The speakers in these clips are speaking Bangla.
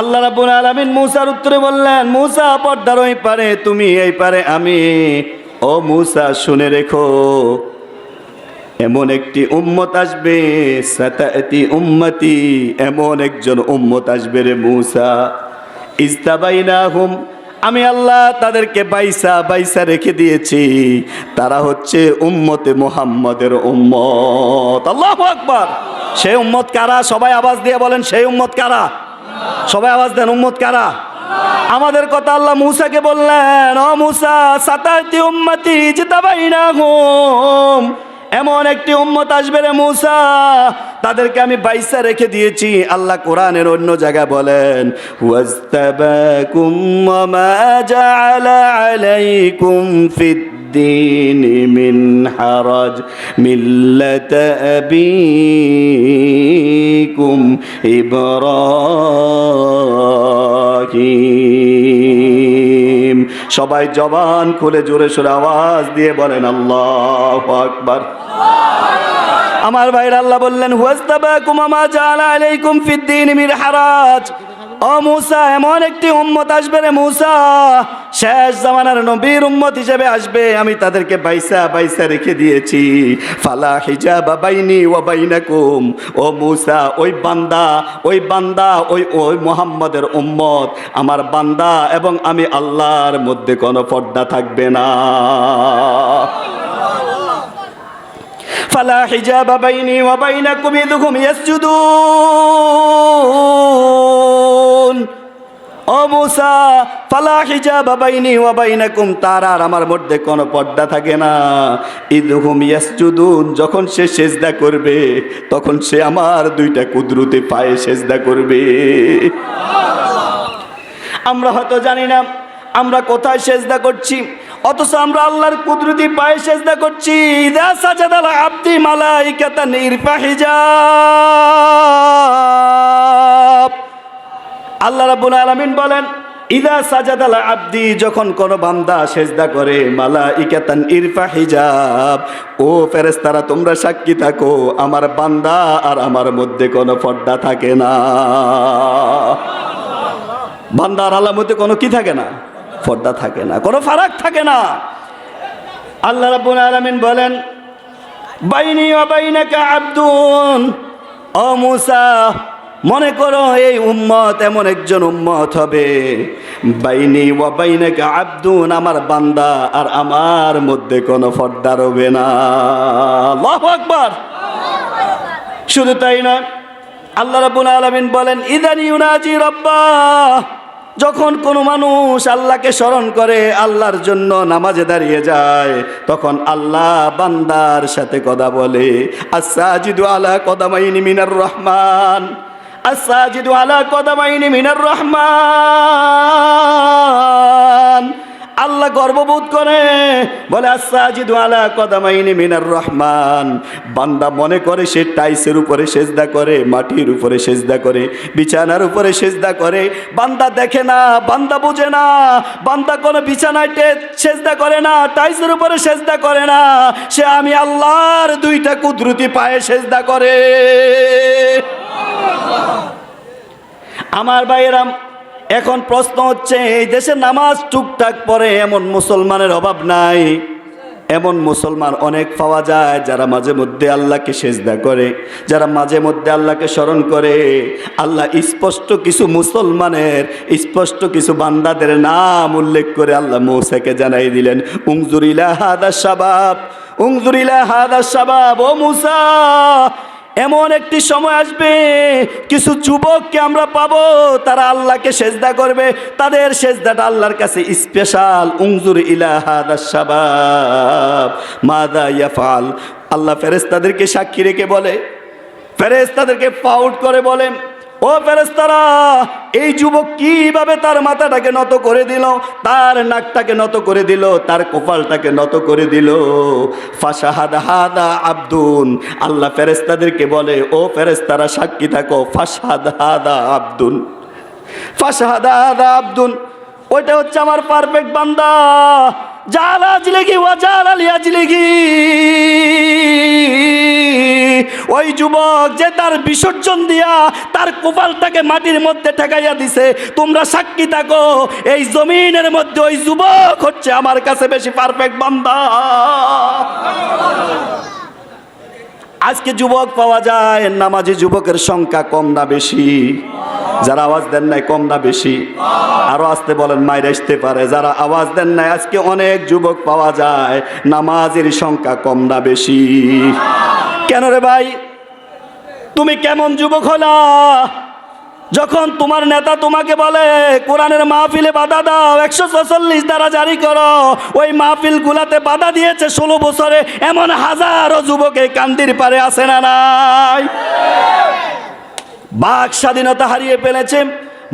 আল্লাহ রাব্বুল আলামিন মূসার উত্তরে বললেন, মূসা, পর্দার ওই পারে, তুমি এই পারে আমি। ও মূসা, শুনে রেখো, এমন একটি উম্মত আসবে, সাতাতি উম্মতি, এমন একজন উম্মত আসবে রে মূসা। ইস্তাবাইনাহুম আমি আল্লাহ তাদেরকে বাইসা বাইসা রেখে দিয়েছি। তারা হচ্ছে উম্মতে মোহাম্মদের উম্মত। আল্লাহ আকবার! সেই উম্মত কারা? সবাই আওয়াজ দিয়ে বলেন, সেই উম্মত কারা? সবাই আওয়াজ দেন, উম্মত কারা? আমাদের কথা আল্লাহ মুসাকে বললেন, ও মুসা সাতাতি উম্মতি জিতাবাইনা হুম এমন একটি উম্মত আসবে রে মুসা, তাদেরকে আমি বাইসা রেখে দিয়েছি। আল্লাহ কোরআনের অন্য জায়গায় বলেন ওয়াস্তাবাকুম ওয়ামা জাআলা আলাইকুম ফিদ الدين من حرج ملة أبيكم إبراهيم সবাই জবান খুলে জোরে সোরে আওয়াজ দিয়ে বলেন আল্লাহ আকবার আমার ভাইরা আল্লাহ বললেন হুয়াস্তাবাকুম আমা জাআলা আলাইকুম ফিদ্দিন মির হারাজ ও মূসা, এমন একটি উম্মত আসবে রে মূসা। শেষ জামানার নবীর উম্মত হিসেবে আসবে। আমি তাদেরকে বাইসা বাইসা রেখে দিয়েছি। ফালা হিজা বাইনি ও বাইনাকুম। ও মূসা, ওই বান্দা ওই বান্দা, ওই ওই মোহাম্মদের উম্মত। আমার বান্দা এবং আমি আল্লাহর মধ্যে কোনো পর্দা থাকবে না। ফালা হিজাব বাইনি ওয়া বাইনাকুম ইদুকুম ইয়াসজুদুন। মুসা, ফালা হিজাব বাইনি ওয়া বাইনাকুম, তার আর আমার মধ্যে কোনো পর্দা থাকে না। ইদহুম ইয়াসজুদুন, যখন সে সেজদা করবে, তখন সে আমার দুইটা কুদরতে পায়ে সেজদা করবে। আমরা হয়তো জানি না, আমরা কোথায় সেজদা করছি, অথচ আমরা আল্লাহর কুদরতি পায়ে সেজদা করছি। ইদা সাজাদাল আব্দি মালাইকাতা নিরফা হিজাব। আল্লাহ রাব্বুল আলামিন বলেন ইদা সাজাদাল আব্দি, যখন কোন বান্দা সেজদা করে মালা ইকাতান ইরফা হিজাব, ও ফেরেশতারা, তোমরা সাক্ষী থাকো, আমার বান্দা আর আমার মধ্যে কোনো পর্দা থাকে না। বান্দার আল্লাহর মধ্যে কোনো কি থাকে না? পর্দা থাকে না, কোনো ফারাক থাকে না। আল্লাহ রাব্বুল আলামিন বলেন, বাইনি ওয়া বাইনাকা আব্দুন, ও মুসা মনে করো এই উম্মত এমন একজন উম্মত হবে। বাইনি ওয়া বাইনাকা আব্দুন, আমার বান্দা, আর আমার মধ্যে কোনো পর্দা রবে না। আল্লাহু আকবার। শুধু তাই নয়, আল্লাহ রাব্বুল আলমিন বলেন, ইদানি ইউনাজি রব্বা যখন কোনো মানুষ আল্লাহকে স্মরণ করে, আল্লাহর জন্য নামাজে দাঁড়িয়ে যায়, তখন আল্লাহ বান্দার সাথে কথা বলে আসাজিদু আলা কদামাইনি মিনার রহমান। আসাজিদু আলা কদামাইনি মিনার রহমান আল্লাহ গর্ববোধ করে, বলে আসাজিদু আলা কদামাইনি মিনার রহমান বান্দা মনে করে সে টাইসের উপরে সেজদা করে, মাটির উপরে সেজদা করে, বিছানার উপরে সেজদা করে। বান্দা দেখে না, বান্দা বোঝে না। বান্দা কোনো বিছানায় সেজদা করে না, টাইসের উপরে সেজদা করে না। সে আমি আল্লাহর দুইটা কুদরতি পায়ে সেজদা করে। আমার ভাইয়েরাম এখন প্রশ্ন হচ্ছে, এই দেশে নামাজ টুকটাক পরে এমন মুসলমানের অভাব নাই? এমন মুসলমান অনেক পাওয়া যায় যারা মাঝে মধ্যে আল্লাহকে সেজদা করে, যারা মাঝে মধ্যে আল্লাহকে স্মরণ করে। আল্লাহ স্পষ্ট কিছু মুসলমানের, স্পষ্ট কিছু বান্দাদের নাম উল্লেখ করে আল্লাহ মৌসাকে জানাই দিলেন উংজুরিলা হাদা সাবাব উংজুরিলা হাদা সাবাব ও মুসা এমন একটি সময় আসবে, কিছু যুবককে আমরা পাবো, তারা আল্লাহকে সেজদা করবে, তাদের সেজদাটা আল্লাহর কাছে স্পেশাল উংজুর ইলাহাদ শাবাব, মাদা ইয়াফাল আল্লাহ ফেরেস্তাদেরকে সাক্ষী রেখে বলে ফেরেস্তাদেরকে পাউট করে বলে ও ফেরেস্তারা এই যুবক কীভাবে তার মাথাটাকে নত করে দিল, তার নাকটাকে নত করে দিল, তার কপালটাকে নত করে দিল? ফাসাহাদা হাদা আব্দুন। আল্লাহ ফেরেস্তাদেরকে বলে, ও ফেরেস্তারা সাক্ষী থাকো ফাসাদ হাদা আব্দুন। ফাসাহাদা হাদা আব্দুন, ওইটা হচ্ছে আমার পারফেক্ট বান্দা। জালা জিলেগি ওয়া জালা লিয়া জিলেগি ওই যুবক যে তার বিসর্জন দিয়া তার কপালটাকে মাটির মধ্যে ঠেকাইয়া দিছে, তোমরা সাক্ষী থাকো, এই জমিনের মধ্যে ওই যুবক হচ্ছে আমার কাছে বেশি পারফেক্ট বান্দা। আজকে যুবক পাওয়া যায়, নামাজি যুবকের সংখ্যা কম না বেশি। যারা আওয়াজ দেন নাই কম না বেশি। আরও আসতে বলেন মায়ের আসতে পারে। যারা আওয়াজ দেন নাই, আজকে অনেক যুবক পাওয়া যায়, নামাজের সংখ্যা কম না বেশি। কেন রে ভাই? তুমি কেমন যুবক হলা? যখন তোমার নেতা তোমাকে বলে, কোরআনের মাহফিলে বাধা দাও, একশো ছচল্লিশ দ্বারা জারি করো। ওই মাহফিল গুলাতে বাধা দিয়েছে ষোলো বছরে, এমন হাজারো যুবকে কান্দির পারে আসে না নাই? বাক স্বাধীনতা হারিয়ে ফেলেছে।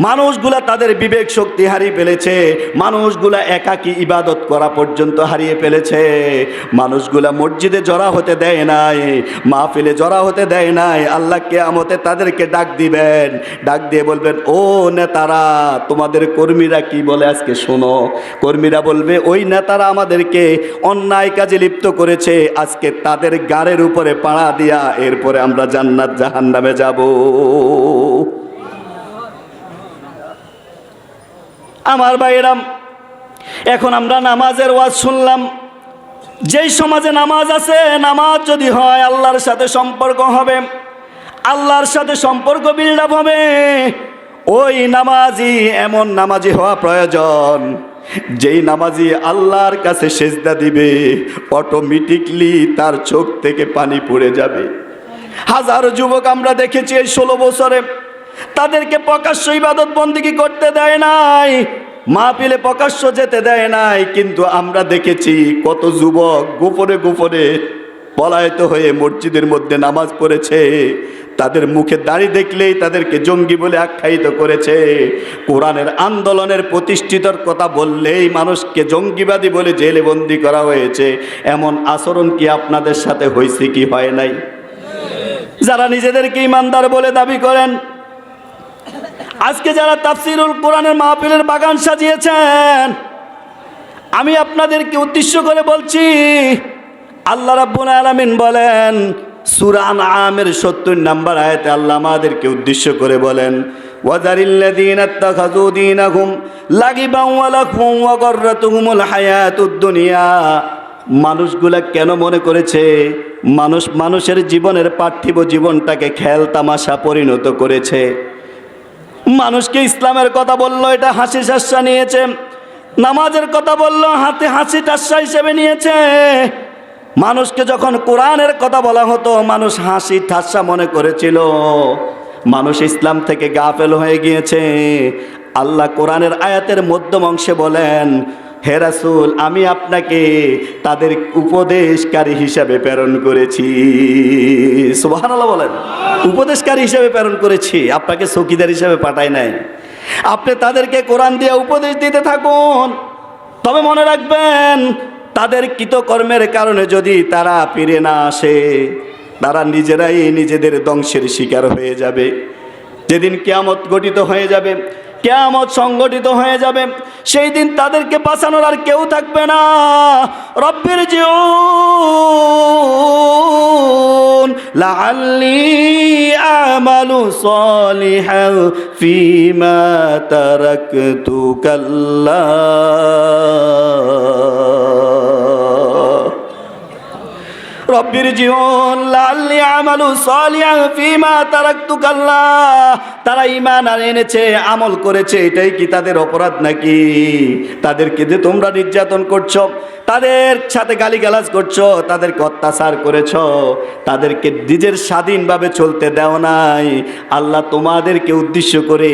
মানুষগুলা তাদের বিবেক শক্তি হারিয়ে ফেলেছে। মানুষগুলা একাকী ইবাদত করা পর্যন্ত হারিয়ে ফেলেছে। মানুষগুলা মসজিদে জড়া হতে দেয় নাই, মাহফিলে জড়া হতে দেয় নাই। আল্লাহ কেয়ামতে তাদেরকে ডাক দিবেন। ডাক দিয়ে বলবেন, ও নেতারা, তোমাদের কর্মীরা কি বলে আজকে শোনো? কর্মীরা বলবে, ওই নেতারা আমাদেরকে অন্যায় কাজে লিপ্ত করেছে। আজকে তাদের গাড়ের উপরে পাড়া দিয়া এরপরে আমরা জান্নাত জাহান্নামে যাব। আমার ভাইয়েরাম এখন আমরা নামাজের ওয়াজ শুনলাম। যেই সমাজে নামাজ আছে, নামাজ যদি হয়, আল্লাহর সাথে সম্পর্ক হবে, আল্লাহর সাথে সম্পর্ক বিল্ড আপ হবে। ওই নামাজি এমন নামাজি হওয়া প্রয়োজন, যেই নামাজি আল্লাহর কাছে সেজদা দিবে অটোমেটিকলি তার চোখ থেকে পানি পড়ে যাবে। হাজারো যুবক আমরা দেখেছি এই ষোলো বছরে তাদেরকে প্রকাশ্য ইবাদত বন্দিগি করতে দেয় নাই, মাহফিলে প্রকাশ্য যেতে দেয় নাই, কিন্তু আমরা দেখেছি কত যুবক গোপনে গোপনে পলায়িত হয়ে মসজিদের মধ্যে নামাজ পড়েছে। তাদের মুখে দাড়ি দেখলেই তাদেরকে জঙ্গি বলে আখ্যায়িত করেছে। কোরআনের আন্দোলনের প্রতিষ্ঠিতর কথা বললেই মানুষকে জঙ্গিবাদী বলে জেলে বন্দি করা হয়েছে। এমন আচরণ কি আপনাদের সাথে হয়েছে কি হয় নাই? যারা নিজেদেরকে ইমানদার বলে দাবি করেন আজকে যারা তাফসিরুল কোরআনের মাহফিলের বাগান সাজিয়েছেন, আমি আপনাদেরকে উদ্দেশ্য করে বলছি, আল্লাহ রাব্বুল আলামিন বলেন সুরান আমের সত্তর নাম্বার আয়াতে আল্লাহ আমাদেরকে উদ্দেশ্য করে বলেন মানুষগুলা কেন মনে করেছে, মানুষ, মানুষের জীবনের পার্থিব জীবনটাকে খেল তামাশা পরিণত করেছে? মানুষকে ইসলামের কথা বলল, এটা হাসি শাসা নিয়েছে। নামাজের কথা বলল, হাতে হাসি টাসা হিসেবে নিয়েছে। মানুষকে যখন কোরআনের কথা বলা হতো, মানুষ হাসি ঠাসা মনে করেছিল। মানুষ ইসলাম থেকে গাফেল হয়ে গিয়েছে। আল্লাহ কোরআনের আয়াতের মধ্যম অংশে বলেন হে রাসূল, আমি আপনাকে তাদের উপদেশকারী হিসাবে প্রেরণ করেছি। সুবহানাল্লাহ বলেন। উপদেশকারী হিসাবে প্রেরণ করেছি। আপনাকে চৌকিদার হিসাবে পাঠায় নাই। আপনি তাদেরকে কোরআন দিয়ে উপদেশ দিতে থাকুন। তবে মনে রাখবেন, তাদের কৃতকর্মের কারণে যদি তারা ফিরে না আসে, তারা নিজেরাই নিজেদের ধ্বংসের শিকার হয়ে যাবে। যেদিন কেয়ামত গঠিত হয়ে যাবে কেয়ামত সংগঠিত হয়ে যাবে। সেই দিন তাদেরকে বাঁচানোর আর কেউ থাকবে না। রব্বির জিউন লাআল্লি আমালু সালিহান ফিমা তারাকতু কাল্লা। রব্বির জীবন, লাল্লি আমালু সালিয়া ফিমা তারাকতু কাল্লা তারা ইমান আর এনেছে, আমল করেছে, এটাই কি তাদের অপরাধ নাকি? তাদেরকে যে তোমরা নির্যাতন করছ, তাদের সাথে গালিগালাজ করছ, তাদেরকে অত্যাচার করেছ, তাদেরকে নিজের স্বাধীনভাবে চলতে দেও নাই। আল্লাহ তোমাদেরকে উদ্দেশ্য করে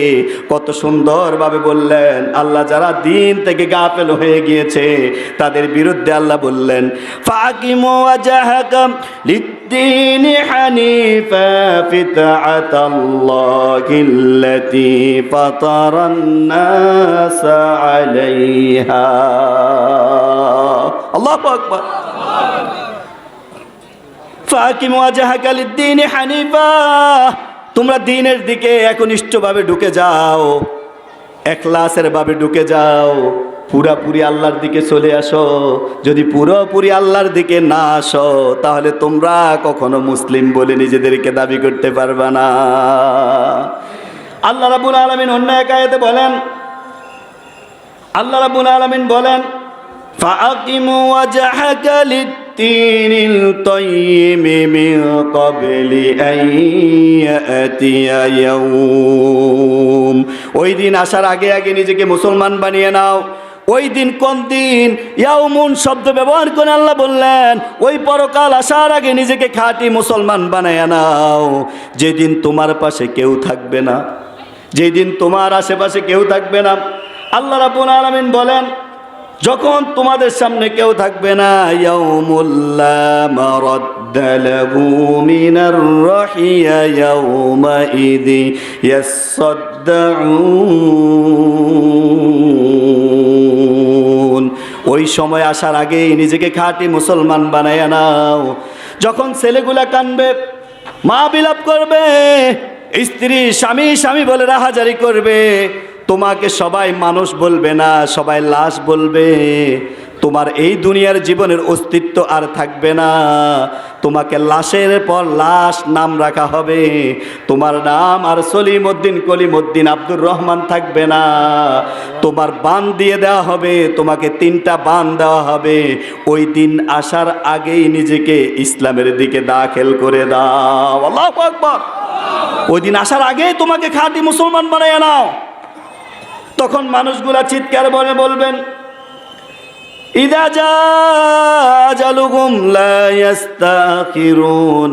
কত সুন্দরভাবে বললেন, আল্লাহ যারা দিন থেকে গাফেল হয়ে গিয়েছে, তাদের বিরুদ্ধে আল্লাহ বললেন, ফাকিমু ওয়াজাহাকা লিদ্দিন হানিফা ফিতআত আল্লাহিল্লাতী ফাতারান নাস আলাইহা। আল্লাহু আকবার। ফাকিম ওয়াজাহাকা লিদ্দিন হানিফা, তোমরা দিনের দিকে একনিষ্ঠভাবে ঢুকে যাও, একলাসের ভাবে ঢুকে যাও। পুরাপুরি আল্লাহর দিকে চলে আসো যদি পুরোপুরি আল্লাহর দিকে না আসো তাহলে তোমরা কখনো মুসলিম বলে নিজেদেরকে দাবি করতে পারবে না আল্লাহ রাবুল আলমিন অন্য এক আয়াতে বলেন আল্লাহ রাবুল আলমিন বলেন فأقم وجهك للدين القيم من قبل أن يأتي يوم ওই দিন আসার আগে আগে নিজেকে মুসলমান বানিয়ে নাও ওই দিন কোন দিন ইয়াউমুন শব্দ ব্যবহার করে আল্লাহ বললেন, ওই পরকাল আসার আগে নিজেকে খাঁটি মুসলমান বানায় নাও। যেদিন তোমার পাশে কেউ থাকবে না, যেদিন তোমার আশেপাশে কেউ থাকবে না, আল্লাহ রাব্বুল আলামিন বলেন, যখন তোমাদের সামনে কেউ থাকবে না ইয়াউমুল্লা ওই সময় আসার আগেই নিজেকে খাঁটি মুসলমান বানায় নাও। যখন ছেলেগুলা কানবে, মা বিলাপ করবে, স্ত্রী, স্বামী স্বামী বলে রাহাজারি করবে, তোমাকে সবাই মানুষ বলবে না, সবাই লাশ বলবে। তোমার এই দুনিয়ার জীবনের অস্তিত্ব আর থাকবে না। তোমাকে লাশের পর লাশ নাম রাখা হবে। তোমার নাম আর সলিমউদ্দিন কলিমউদ্দিন আব্দুর রহমান থাকবে না। তোমার বান দিয়ে দেওয়া হবে, তোমাকে তিনটা বান দেওয়া হবে। ওই দিন আসার আগেই নিজেকে ইসলামের দিকে দাখিল করে দাও। আল্লাহ আকবার। ওই দিন আসার আগেই তোমাকে খাঁটি মুসলমান বানায় নাও। তখন মানুষগুলা চিৎকার বলে বলবেন ইস্তাকদিমুন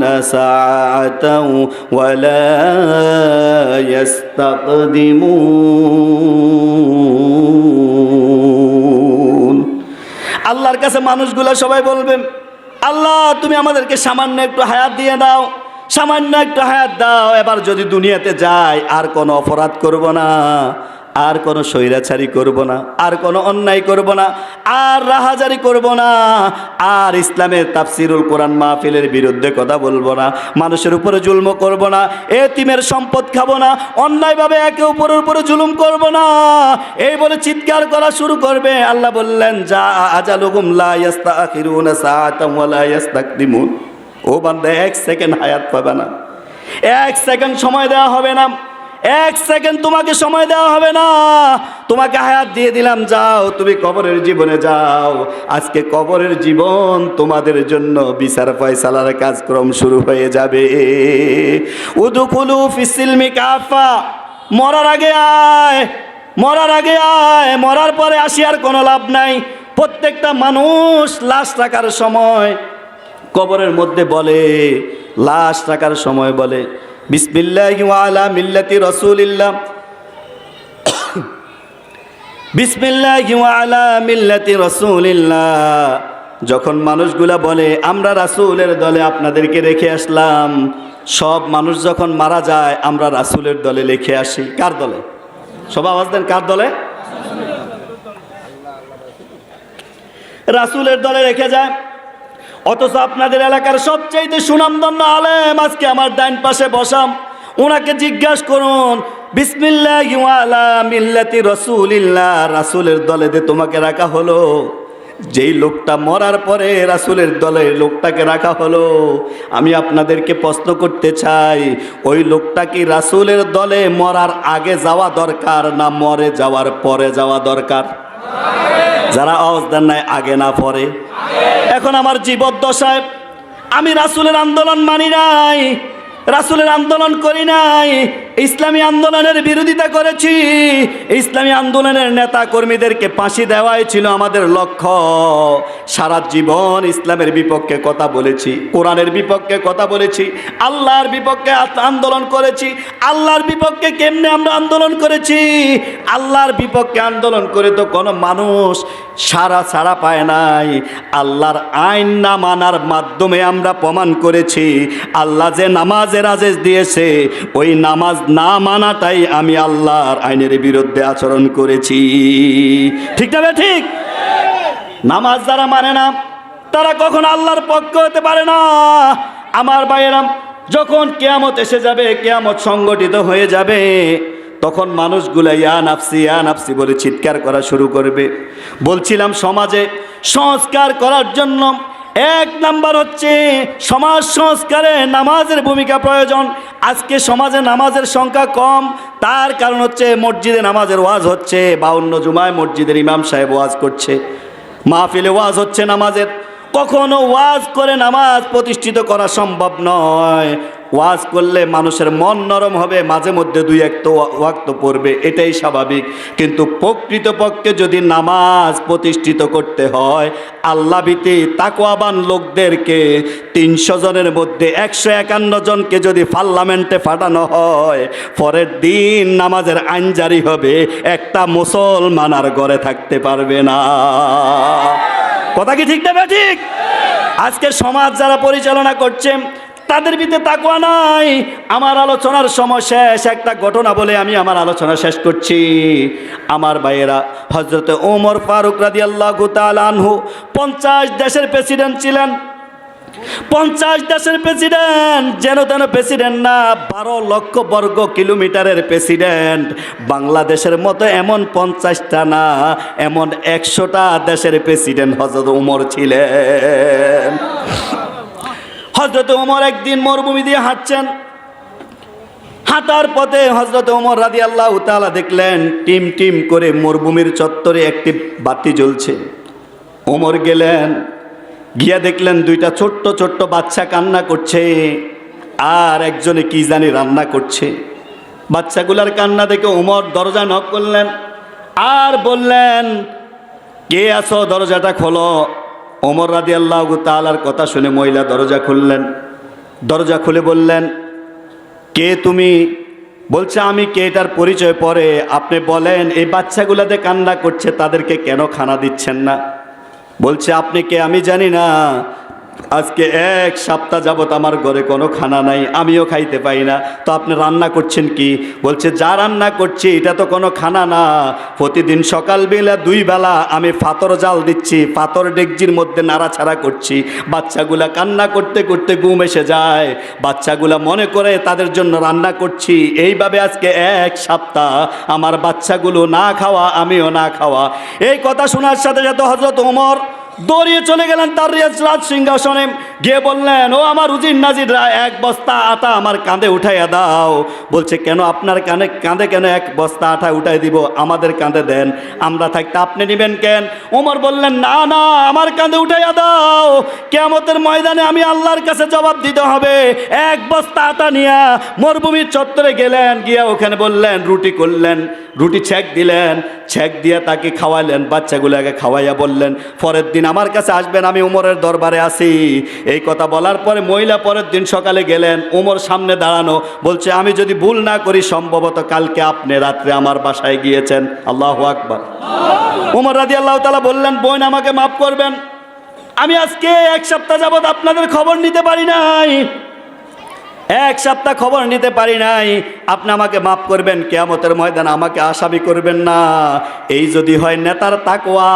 আল্লাহর কাছে মানুষগুলা সবাই বলবেন, আল্লাহ, তুমি আমাদেরকে সামান্য একটু হায়াত দিয়ে দাও, সামান্য একটু হায়াত দাও, এবার যদি দুনিয়াতে যাই, আর কোনো অপরাধ করব না। আর কোনো স্বৈরাচারী করব না, আর কোনো অন্যায় করব না, আর রাহাজারি করব না, আর ইসলামের তাফসিরুল কোরআন মাহফিলের বিরুদ্ধে কথা বলব না, মানুষের উপরে জুলম করব না এ এতিমের সম্পদ খাব না, অন্যায়ভাবে একে উপরের উপরে জুলুম করব না। এই বলে চিৎকার করা শুরু করবে। আল্লাহ বললেন, যা আজালুগুম লা ও বান্দা, এক সেকেন্ড হায়াত পাবে না, এক সেকেন্ড সময় দেওয়া হবে না। এক সেকেন্ড তোমাকে সময় দেওয়া হবে না। তোমাকে হায়াত দিয়ে দিলাম, যাও, তুমি কবরের জীবনে যাও। আজকে কবরের জীবন তোমাদের জন্য বিচার ফয়সালার কাজক্রম শুরু হয়ে যাবে। উদুকুলু ফিসিলমি কাফা, মরার আগে আয়, মরার আগে আয়, মরার পরে আসি আর কোনো লাভ নাই। প্রত্যেকটা মানুষ লাশ রাখার সময় কবরের মধ্যে বলে, লাশ রাখার সময় বলে আলা মিল্লাতি আলা মিল্লাতি যখন মানুষগুলা বলে, আমরা রাসূলের দলে আপনাদেরকে রেখে আসলাম। সব মানুষ যখন মারা যায়, আমরা রাসুলের দলে রেখে আসি। কার দলে? সব আওয়াজ দেন, কার দলে? রাসূলের দলে রেখে যায়। অথচ আপনাদের এলাকার সবচাইতে সুনামধন্য আলেম আজকে আমার ডাইন পাশে বসাম। ওনাকে জিজ্ঞাসা করুন, বিসমিল্লাহ আলা মিল্লাতি রসুলিল্লাহ, রাসুলের দলে যে তোমাকে রাখা হলো? যেই লোকটা মরার পরে রাসুলের দলে লোকটাকে রাখা হলো। আমি আপনাদেরকে প্রশ্ন করতে চাই, ওই লোকটা কি রাসুলের দলে মরার আগে যাওয়া দরকার না মরে যাওয়ার পরে যাওয়া দরকার? যারা আওয়াজ দেন নাই, আগে না পরে। এখন আমার জীবদ্দশায়, আমি রাসুলের আন্দোলন মানি নাই, রাসুলের আন্দোলন করি নাই ইসলামী আন্দোলনের বিরোধিতা করেছি। ইসলামী আন্দোলনের নেতা কর্মীদেরকে ফাঁসি দেওয়াই ছিল আমাদের লক্ষ্য। সারা জীবন ইসলামের বিপক্ষে কথা বলেছি, কোরআনের বিপক্ষে কথা বলেছি, আল্লাহর বিপক্ষে আন্দোলন করেছি। আল্লাহর বিপক্ষে কেমনে আমরা আন্দোলন করেছি? আল্লাহর বিপক্ষে আন্দোলন করে তো কোনো মানুষ সারা ছাড়া পায় নাই। আল্লাহর আইন না মানার মাধ্যমে আমরা প্রমাণ করেছি। আল্লাহ যে নামাজের আদেশ দিয়েছে, ওই নামাজ না মানাটাই আমি আল্লাহর আইনের বিরুদ্ধে আচরণ করেছি। ঠিক না ঠিক? নামাজ যারা মানে না, তারা কখন আল্লাহর পক্ষ হতে পারে না। আমার ভাইয়েরাম যখন কেয়ামত এসে যাবে, কেয়ামত সংগঠিত হয়ে যাবে, তখন মানুষগুলো ইয়া নাফসি ইয়া নাফসি বলে চিৎকার করা শুরু করবে। বলছিলাম, সমাজে সংস্কার করার জন্য এক নাম্বার হচ্ছে সমাজ সংস্কারে নামাজের ভূমিকা প্রয়োজন। আজকে সমাজে নামাজের সংখ্যা কম, তার কারণ হচ্ছে মসজিদে নামাজের ওয়াজ হচ্ছে, বাউন্ন জুমায় মসজিদের ইমাম সাহেব ওয়াজ করছে। মাহফিলে ওয়াজ হচ্ছে নামাজের। কখনো ওয়াজ করে নামাজ প্রতিষ্ঠিত করা সম্ভব নয়। ওয়াজ করলে মানুষের মন নরম হবে, মাঝে মধ্যে দুই এক তো ওয়াক্ত পড়বে, এটাই স্বাভাবিক। কিন্তু প্রকৃতপক্ষে যদি নামাজ প্রতিষ্ঠিত করতে হয়, আল্লাহ ভীতি তাকওয়াবান লোকদেরকে তিনশো জনের মধ্যে একশো একান্ন জনকে যদি পার্লামেন্টে ফাটানো হয়, পরের দিন নামাজের আইন জারি হবে, একটা মুসলমান আর ঘরে থাকতে পারবে না। কথা কি ঠিক না ঠিক? আজকে সমাজ যারা পরিচালনা করছে তাদের ভিতরে তাকুয়া নাই। আমার আলোচনার সময় শেষ। একটা ঘটনা বলে আমি আমার আলোচনা শেষ করছি। আমার ভাইয়েরা হজরত ওমর ফারুক রাদি আল্লাহ আনহু পঞ্চাশ দেশের প্রেসিডেন্ট ছিলেন। পঞ্চাশ দেশের প্রেসিডেন্ট, যেন তেন প্রেসিডেন্ট না, বারো লক্ষ বর্গ কিলোমিটারের প্রেসিডেন্ট। বাংলাদেশের মতো এমন পঞ্চাশটা না, এমন একশোটা দেশের প্রেসিডেন্ট হজরত উমর ছিলেন। হজরত ওমর একদিন মরুভূমি দিয়ে হাঁটছেন। হাঁটার পথে হজরত ওমর রাদি আল্লাহ তালা দেখলেন, টিম টিম করে মরুভূমির চত্বরে একটি বাতি জ্বলছে। ওমর গেলেন, গিয়া দেখলেন দুইটা ছোট্ট ছোট্ট বাচ্চা কান্না করছে, আর একজনে কি জানি রান্না করছে। বাচ্চাগুলার কান্না দেখে ওমর দরজা নক করলেন, আর বললেন, কে আসো দরজাটা খোলো। ওমর রাদি আল্লাহ তালার কথা শুনে মহিলা দরজা খুললেন। দরজা খুলে বললেন, কে তুমি? বলছে, আমি কে? এটার পরিচয় পরে আপনি বলেন, এই বাচ্চাগুলাতে কান্না করছে, তাদেরকে কেন খানা দিচ্ছেন না? বলছে, আপনি কে? আমি জানি না। আজকে এক সপ্তাহ যাবত আমার ঘরে কোনো খানা নাই, আমিও খাইতে পাই না। তো আপনি রান্না করছেন কি? বলছে, যা রান্না করছি, এটা তো কোনো খানা না। প্রতিদিন সকালবেলা দুই বেলা আমি পাথর জাল দিচ্ছি পাথর ডেকজির মধ্যে নাড়াছাড়া করছি। বাচ্চাগুলা কান্না করতে করতে ঘুম এসে যায়। বাচ্চাগুলা মনে করে তাদের জন্য রান্না করছি। এইভাবে আজকে এক সপ্তাহ আমার বাচ্চাগুলো না খাওয়া, আমিও না খাওয়া। এই কথা শোনার সাথে সাথে হজরত ওমর দৌড়িয়ে চলে গেলেন তার রাজ সিংহাসনে। গিয়ে বললেন, ও আমার উজির নাজিররা এক বস্তা আটা আমার কাঁধে উঠাইয়া দাও। বলছে, কেন আপনার কানে, কাঁধে কেন এক বস্তা আটা উঠাই দিব? আমাদের কাঁধে দেন, আমরা থাকতে আপনি নেবেন কেন? ওমর বললেন, না না, আমার কাঁধে উঠাইয়া দাও। কেমতের ময়দানে আমি আল্লাহর কাছে জবাব দিতে হবে। এক বস্তা আটা নিয়া মরুভূমির চত্বরে গেলেন, গিয়া ওখানে বললেন, রুটি করলেন, রুটি ছেক দিলেন। ছেক দিয়ে তাকে খাওয়াইলেন বাচ্চাগুলোকে খাওয়াইয়া বললেন। পরের দিন আমার কাছে আসবেন আমি উমরের দরবারে আসি এই কথা বলার পরে মহিলা পরের দিন সকালে গেলেন উমর সামনে দাঁড়ানো বলছে আমি যদি ভুল না করি সম্ভবত কালকে আপনি রাত্রে আমার বাসায় গিয়েছেন। আল্লাহ আকবার। উমর রাজি আল্লাহ তালা বললেন বোন আমাকে মাফ করবেন। আমি আজকে এক সপ্তাহ যাবৎ আপনাদের খবর নিতে পারি নাই। এক সপ্তাহ খবর নিতে পারি নাই। আপনি আমাকে মাফ করবেন, কেয়ামতের ময়দান আমাকে আসামি করবেন না। এই যদি হয় নেতার তাকওয়া,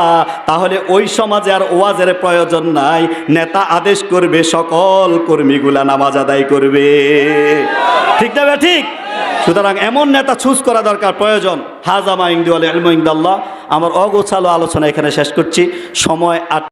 তাহলে ওই সমাজে আর ওয়াজের প্রয়োজন নাই। নেতা আদেশ করবে, সকল কর্মীগুলা নামাজ আদায় করবে। ঠিক না ঠিক? সুতরাং এমন নেতা চুজ করা দরকার, প্রয়োজন। হাজামা ইংদু আল ইলমু আমার অগোছালো আলোচনা এখানে শেষ করছি। সময় আট